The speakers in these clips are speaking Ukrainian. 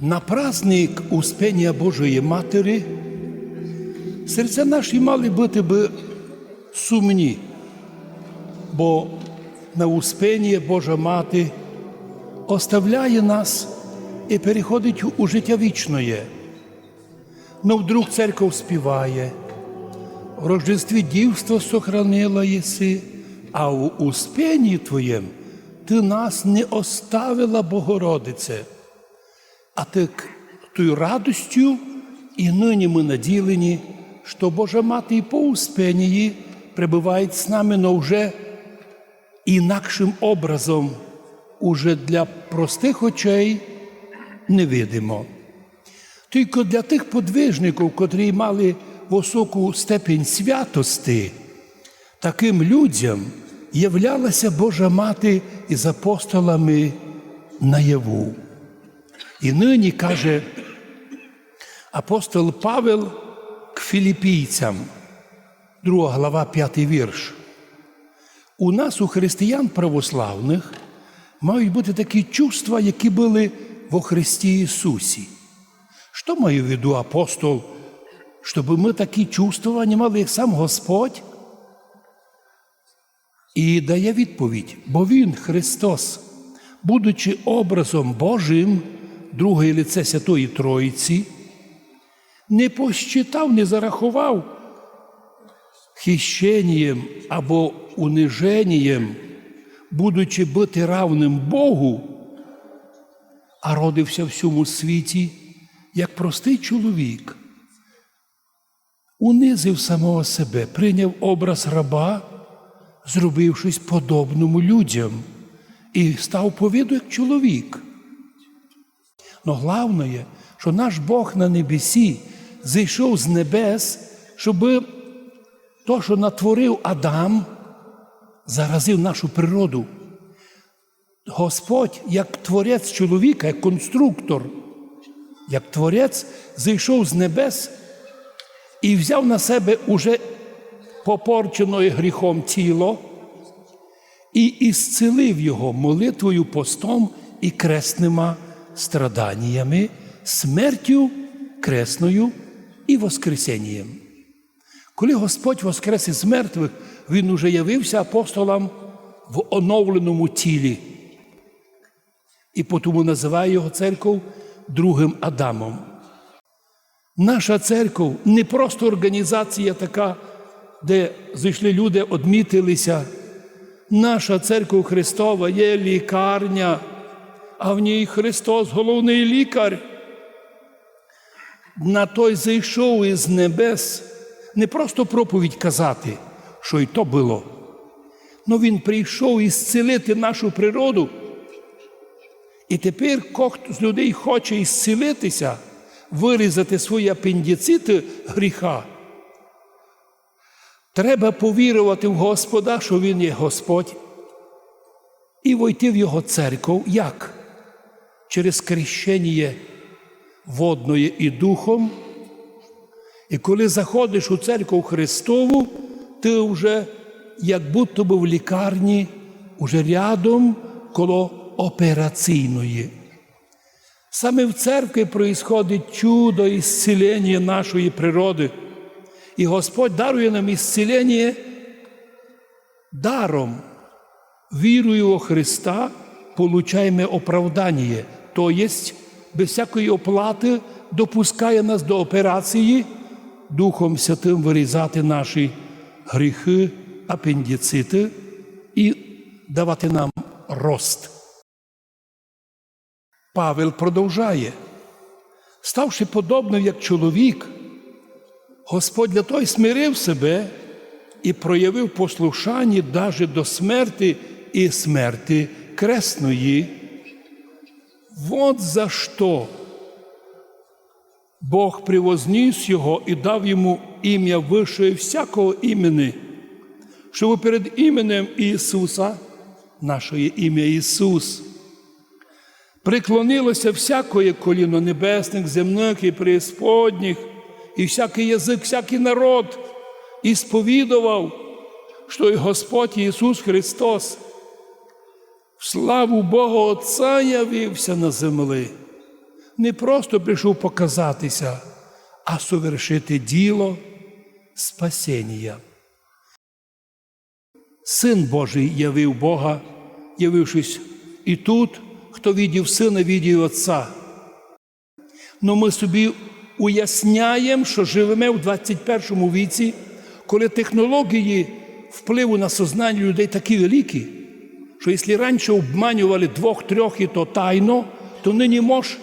На праздник Успення Божої Матері серця наші мали бути би сумні, бо на Успення Божа Мати оставляє нас і переходить у життя вічне. Но вдруг церква співає, в Рождестві дівство сохранила єси, а у Успенні Твоєм ти нас не оставила, Богородице. А так тою радостю і нині ми наділені, що Божа Мати і по Успенії пребуває з нами, но вже інакшим образом, уже для простих очей невидимо. Тільки для тих подвижників, котрі мали високу степень святости, таким людям являлася Божа Мати із апостолами наяву. І нині каже апостол Павел к філіпійцям, 2 глава, 5 вірш. У нас, у християн православних, мають бути такі чувства, які були во Христі Ісусі. Що має в виду апостол, щоб ми такі чувства не мали, як сам Господь? І дає відповідь, бо Він, Христос, будучи образом Божим, друге лице Святої Троїці, не посчитав, не зарахував хищенням або униженням, будучи бути равним Богу, а родився в цьому світі як простий чоловік, унизив самого себе, прийняв образ раба, зробившись подобному людям, і став по виду як чоловік. Но головне, що наш Бог на небесі зійшов з небес, щоб то, що натворив Адам, заразив нашу природу. Господь, як творець чоловіка, як конструктор, як творець, зійшов з небес і взяв на себе уже попорчене гріхом тіло і ісцелив його молитвою, постом і кресними страданнями, смертю кресною і Воскресенням. Коли Господь воскрес із мертвих, Він уже явився апостолам в оновленому тілі. І тому називає його церков другим Адамом. Наша церков не просто організація така, де зайшли люди, одмітилися. Наша церква Христова є лікарня, а в ній Христос головний лікар. На той зайшов із небес не просто проповідь казати, що й то було, але Він прийшов ісцілити нашу природу. І тепер кохто з людей хоче ісцілитися, вирізати свої апендицити гріха. Треба повірувати в Господа, що Він є Господь, і войти в Його церкву як? Через крещення водної і духом. І коли заходиш у церкву Христову, ти вже як будто би в лікарні, уже рядом коло операційної. Саме в церкві проїсходить чудо ісцілення нашої природи. І Господь дарує нам ісцілення даром. Вірою у Христа получаємо оправдання, то єсть без всякої оплати допускає нас до операції, Духом Святим вирізати наші гріхи, апендицити і давати нам рост. Павел продовжає, ставши подобним як чоловік, Господь для того й смирив себе і проявив послушання навіть до смерти і смерти кресної. Вот за що Бог привозніс його і дав йому ім'я вище всякого імені, щоб перед іменем Ісуса, наше ім'я Ісус, приклонилося всякое коліно небесних, земних і преісподніх, і всякий язик, всякий народ, і сповідував, що і Господь Ісус Христос в славу Бога Отця явився на землі. не просто прийшов показатися, а совершити діло спасіння. Син Божий явив Бога, явившись і тут, хто відів сина, відів Отця. Но ми собі уясняємо, що живемо в 21 віці, коли технології впливу на сознання людей такі великі, що якщо раніше обманювали двох-трьох і то тайно, то нині можеш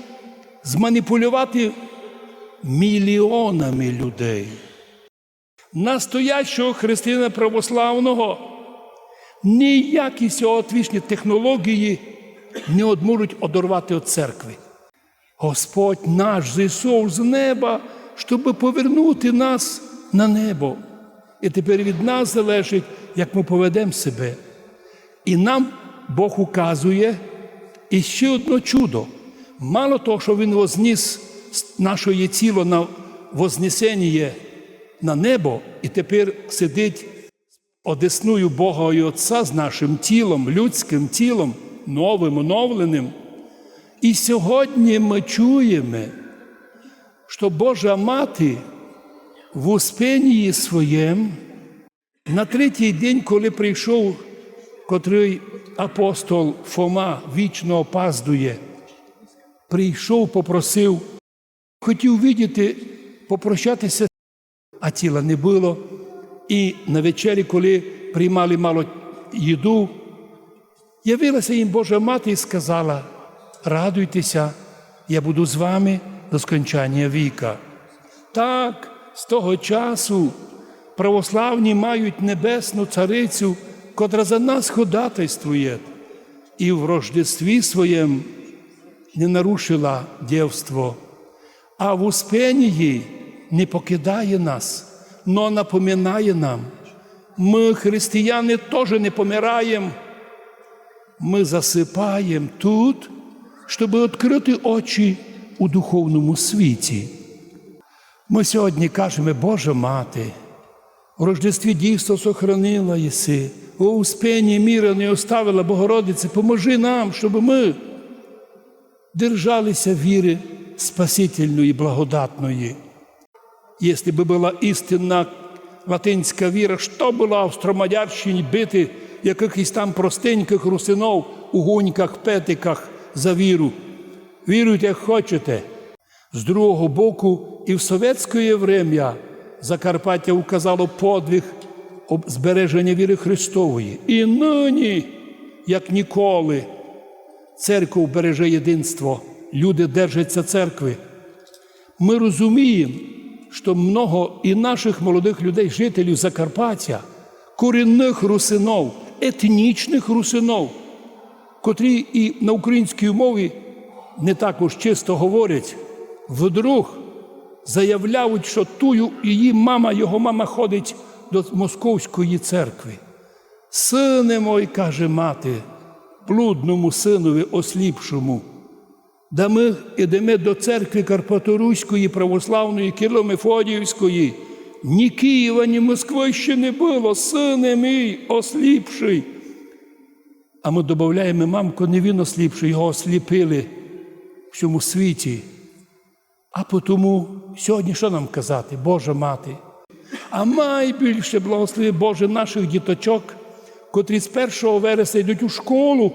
зманіпулювати мільйонами людей. Настоящого християнина православного ніякі сьогоднішні технології не одможуть одорвати від церкви. Господь наш зійшов з неба, щоб повернути нас на небо. І тепер від нас залежить, як ми поведемо себе. І нам Бог указує і ще одне чудо. Мало того, що Він возніс наше тіло на вознесення на небо, і тепер сидить одесною Бога і Отця з нашим тілом, людським тілом, новим, оновленим. І сьогодні ми чуємо, що Божа Мати в успенії своєм на третій день, коли прийшов котрий апостол Фома вічно опаздує, прийшов, попросив, хотів видіти, попрощатися, а тіла не було. І на вечері, коли приймали мало їду, явилася їм Божа мати і сказала: радуйтеся, я буду з вами до скончання віка. Так, з того часу православні мають небесну царицю, котра за нас ходатайствує, і в рождестві своєм не нарушила дівство, а в успенії не покидає нас, но напоминає нам. Ми, християни, теж не помираємо. Ми засипаємо тут, щоб відкрити очі у духовному світі. Ми сьогодні кажемо, Божа Мати, у Рождестві дійсно сохранила єси, у успенні міра не оставила Богородице, поможи нам, щоб ми держалися віри спасительної, благодатної. Якщо би була істинна латинська віра, що була в Стромадярщині бити якихось там простеньких русинов у гуньках, петиках за віру. Віруйте, як хочете. З другого боку, і в совєтське врем'я Закарпаття указало подвиг збереження віри Христової. І нині, як ніколи, церква береже єдинство, люди держаться церкви. Ми розуміємо, що много і наших молодих людей, жителів Закарпаття, корінних русинов, етнічних русинов, котрі і на українській мові не також чисто говорять, вдруг заявляють, що тую її мама, його мама ходить до Московської церкви. Сине мой, каже мати, блудному синові осліпшому. Да ми йдемо до церкви Карпаторуської, православної Кирило Мефодіївської. Ні Києва, ні Москви ще не було, сине мій осліпший. А ми додаємо, мамко, не він осліпший, його осліпили в всьому світі. А тому сьогодні що нам казати, Божа мати? А найбільше благослови Боже наших діточок, котрі з 1 вересня йдуть у школу,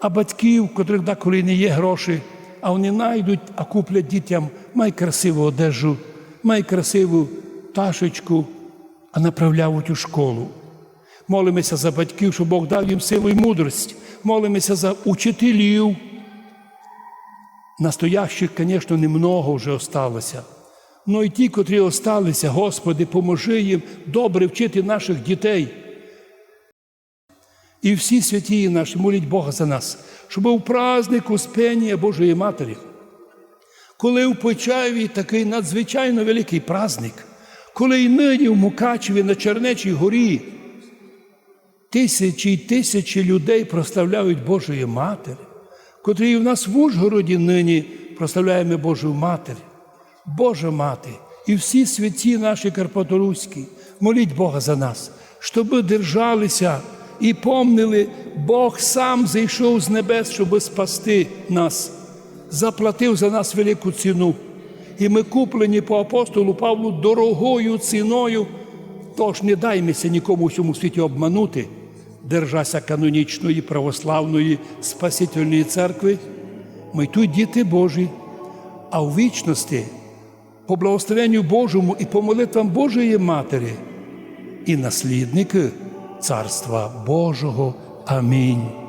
а батьків, котрих деколи не є гроші, а вони знайдуть, а куплять дітям май красиву одежу, май красиву ташечку, а направляють у школу. Молимося за батьків, щоб Бог дав їм силу і мудрість. Молимося за учителів. Настоящих, звісно, немного вже осталося. Ну і ті, котрі осталися, Господи, поможи їм добре вчити наших дітей. І всі святі наші молять Бога за нас, щоб у празднику Успення Божої Матері, коли в Почаєві такий надзвичайно великий праздник, коли й нині в Мукачеві на Чернечій горі тисячі й тисячі людей прославляють Божої Матері, котрі і в нас в Ужгороді нині прославляємо Божу Матері. Божа Мати і всі святі наші Карпаторуські, моліть Бога за нас, щоб держалися і помнили, Бог сам зійшов з небес, щоб спасти нас. заплатив за нас велику ціну. І ми куплені по апостолу Павлу дорогою ціною. Тож не даймося нікому в цьому світі обманути, держася канонічної православної Спасительної церкви. Ми тут діти Божі, а у вічності, по благословенню Божому і по молитвам Божої Матері, і наслідники Царства Божого. Амінь.